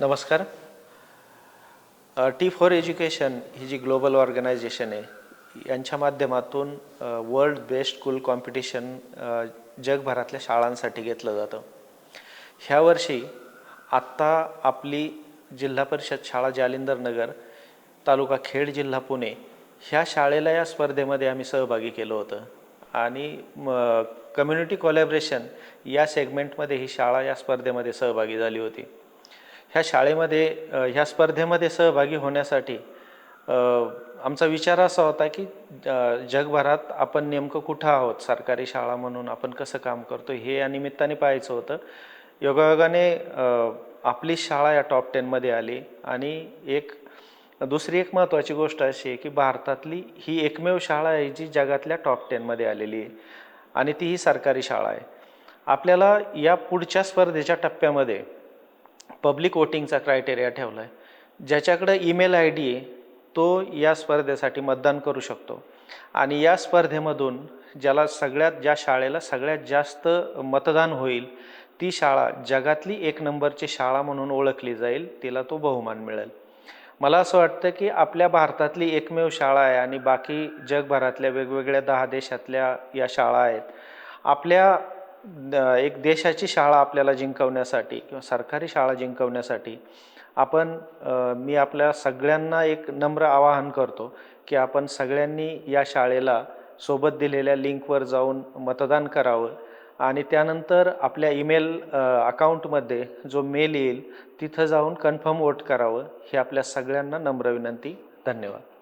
नमस्कार. T for education ही जी ग्लोबल ऑर्गनायझेशन आहे यांच्या माध्यमातून वर्ल्ड बेस्ट स्कूल कॉम्पिटिशन जगभरातल्या शाळांसाठी घेतलं जातं. ह्या वर्षी आत्ता आपली जिल्हा परिषद शाळा जालिंदर नगर तालुका खेड जिल्हा पुणे ह्या शाळेला या स्पर्धेमध्ये आम्ही सहभागी केलं होतं. आणि कम्युनिटी कॉलॅबरेशन या सेगमेंटमध्ये ही शाळा या स्पर्धेमध्ये सहभागी झाली होती. ह्या शाळेमध्ये ह्या स्पर्धेमध्ये सहभागी होण्यासाठी आमचा विचार असा होता की जगभरात आपण नेमकं कुठं आहोत? सरकारी शाळा म्हणून आपण कसं काम करतो? हे या निमित्ताने पाहायचं होतं. योगायोगाने आपली शाळा या टॉप टेनमध्ये आली आणि एक दुसरी एक महत्त्वाची गोष्ट अशी आहे की भारतातली ही एकमेव शाळा आहे जी जगातल्या टॉप टेनमध्ये आलेली आहे आणि ती ही सरकारी शाळा आहे. आपल्याला या पुढच्या स्पर्धेच्या टप्प्यामध्ये पब्लिक वोटिंगचा क्रायटेरिया ठेवला आहे ज्याच्याकडं ईमेल आय डी आहे तो या स्पर्धेसाठी मतदान करू शकतो. आणि या स्पर्धेमधून ज्याला सगळ्यात ज्या शाळेला सगळ्यात जास्त मतदान होईल ती शाळा जगातली एक नंबरची शाळा म्हणून ओळखली जाईल तिला तो बहुमान मिळेल. मला असं वाटतं की आपल्या भारतातली एकमेव शाळा आहे आणि बाकी जगभरातल्या वेगवेगळ्या दहा देशातल्या या शाळा आहेत. आपल्या एक देशाची शाळा आपल्याला जिंकवण्यासाठी किंवा सरकारी शाळा जिंकवण्यासाठी आपण मी आपल्या सगळ्यांना एक नम्र आवाहन करतो की आपण सगळ्यांनी या शाळेला सोबत दिलेल्या लिंकवर जाऊन मतदान करावं आणि त्यानंतर आपल्या ईमेल अकाउंटमध्ये जो मेल येईल तिथं जाऊन कन्फर्म वोट करावं ही आपल्या सगळ्यांना नम्र विनंती. धन्यवाद.